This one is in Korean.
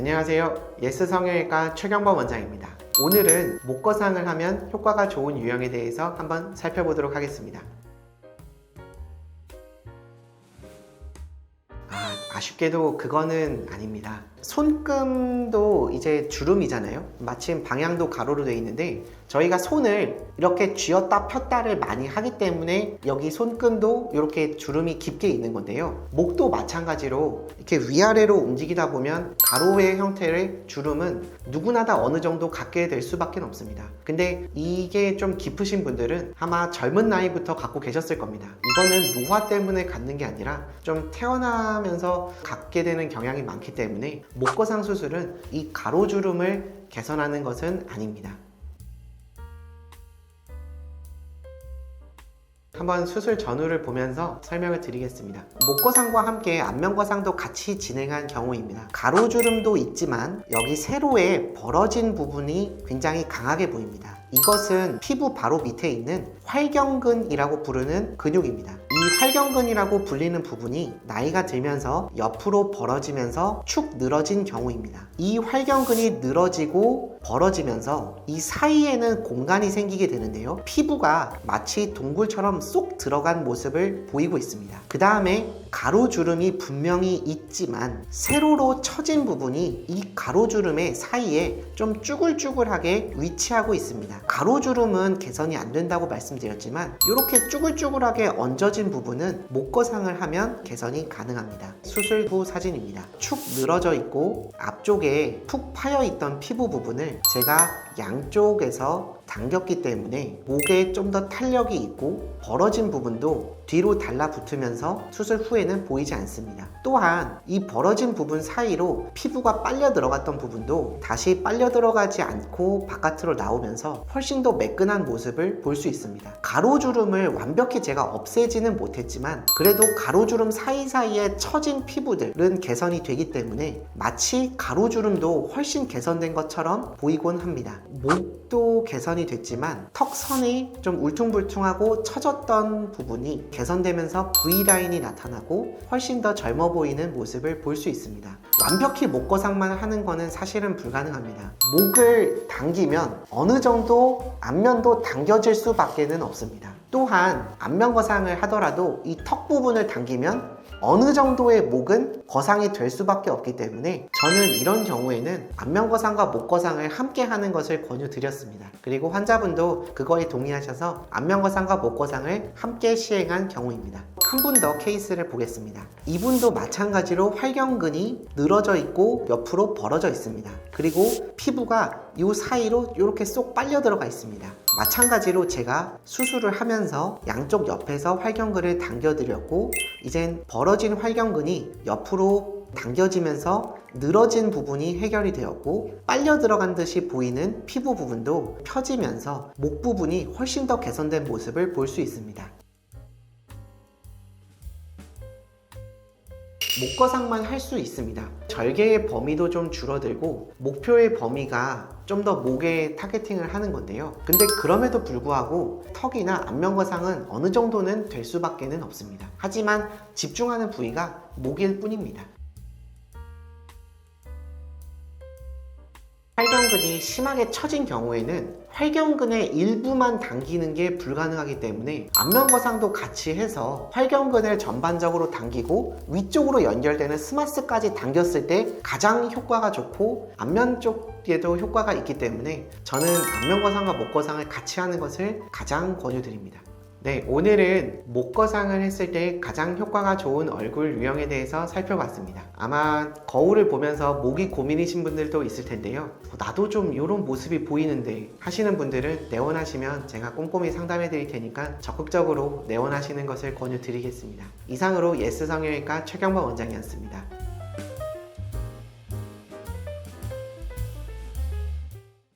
안녕하세요. 예스 성형외과 최경범 원장입니다. 오늘은 목거상을 하면 효과가 좋은 유형에 대해서 한번 살펴보도록 하겠습니다. 아, 아쉽게도 그거는 아닙니다. 손금도 이제 주름이잖아요. 마침 방향도 가로로 되어 있는데 저희가 손을 이렇게 쥐었다 폈다를 많이 하기 때문에 여기 손금도 이렇게 주름이 깊게 있는 건데요. 목도 마찬가지로 이렇게 위아래로 움직이다 보면 가로의 형태의 주름은 누구나 다 어느 정도 갖게 될 수밖에 없습니다. 근데 이게 좀 깊으신 분들은 아마 젊은 나이부터 갖고 계셨을 겁니다. 이거는 노화 때문에 갖는 게 아니라 좀 태어나면서 갖게 되는 경향이 많기 때문에 목거상 수술은 이 가로주름을 개선하는 것은 아닙니다. 한번 수술 전후를 보면서 설명을 드리겠습니다. 목거상과 함께 안면거상도 같이 진행한 경우입니다. 가로주름도 있지만 여기 세로에 벌어진 부분이 굉장히 강하게 보입니다. 이것은 피부 바로 밑에 있는 활경근이라고 부르는 근육입니다. 이 활경근이라고 불리는 부분이 나이가 들면서 옆으로 벌어지면서 축 늘어진 경우입니다. 이 활경근이 늘어지고 벌어지면서 이 사이에는 공간이 생기게 되는데요. 피부가 마치 동굴처럼 쏙 들어간 모습을 보이고 있습니다. 그 다음에 가로주름이 분명히 있지만 세로로 처진 부분이 이 가로주름의 사이에 좀 쭈글쭈글하게 위치하고 있습니다. 가로주름은 개선이 안 된다고 말씀드렸지만 이렇게 쭈글쭈글하게 얹어진 부분은 목거상을 하면 개선이 가능합니다. 수술 후 사진입니다. 축 늘어져 있고 앞쪽에 푹 파여 있던 피부 부분을 제가 양쪽에서 당겼기 때문에 목에 좀 더 탄력이 있고 벌어진 부분도 뒤로 달라붙으면서 수술 후에는 보이지 않습니다. 또한 이 벌어진 부분 사이로 피부가 빨려 들어갔던 부분도 다시 빨려 들어가지 않고 바깥으로 나오면서 훨씬 더 매끈한 모습을 볼 수 있습니다. 가로주름을 완벽히 제가 없애지는 못했지만 그래도 가로주름 사이사이에 처진 피부들은 개선이 되기 때문에 마치 가로주름도 훨씬 개선된 것처럼 보이곤 합니다. 목도 개선이 됐지만 턱선이 좀 울퉁불퉁하고 처졌던 부분이 개선되면서 V라인이 나타나고 훨씬 더 젊어 보이는 모습을 볼 수 있습니다. 완벽히 목거상만 하는 거는 사실은 불가능합니다. 목을 당기면 어느 정도 안면도 당겨질 수밖에는 없습니다. 또한 안면 거상을 하더라도 이 턱 부분을 당기면 어느 정도의 목은 거상이 될 수밖에 없기 때문에 저는 이런 경우에는 안면거상과 목거상을 함께 하는 것을 권유드렸습니다. 그리고 환자분도 그거에 동의하셔서 안면거상과 목거상을 함께 시행한 경우입니다. 한 분 더 케이스를 보겠습니다. 이분도 마찬가지로 활경근이 늘어져 있고 옆으로 벌어져 있습니다. 그리고 피부가 이 사이로 이렇게 쏙 빨려 들어가 있습니다. 마찬가지로 제가 수술을 하면서 양쪽 옆에서 활경근을 당겨드렸고 이젠 벌어진 활경근이 옆으로 당겨지면서 늘어진 부분이 해결이 되었고 빨려 들어간 듯이 보이는 피부 부분도 펴지면서 목 부분이 훨씬 더 개선된 모습을 볼 수 있습니다. 목거상만 할 수 있습니다. 절개의 범위도 좀 줄어들고 목표의 범위가 좀 더 목에 타겟팅을 하는 건데요. 근데 그럼에도 불구하고 턱이나 안면거상은 어느 정도는 될 수밖에는 없습니다. 하지만 집중하는 부위가 목일 뿐입니다. 활경근이 심하게 처진 경우에는 활경근의 일부만 당기는 게 불가능하기 때문에 안면 거상도 같이 해서 활경근을 전반적으로 당기고 위쪽으로 연결되는 스마스까지 당겼을 때 가장 효과가 좋고 안면 쪽에도 효과가 있기 때문에 저는 안면 거상과 목 거상을 같이 하는 것을 가장 권유드립니다. 네, 오늘은 목거상을 했을 때 가장 효과가 좋은 얼굴 유형에 대해서 살펴봤습니다. 아마 거울을 보면서 목이 고민이신 분들도 있을 텐데요. 어, 나도 좀 이런 모습이 보이는데 하시는 분들은 내원하시면 제가 꼼꼼히 상담해 드릴 테니까 적극적으로 내원하시는 것을 권유드리겠습니다. 이상으로 예스 성형외과 최경범 원장이었습니다.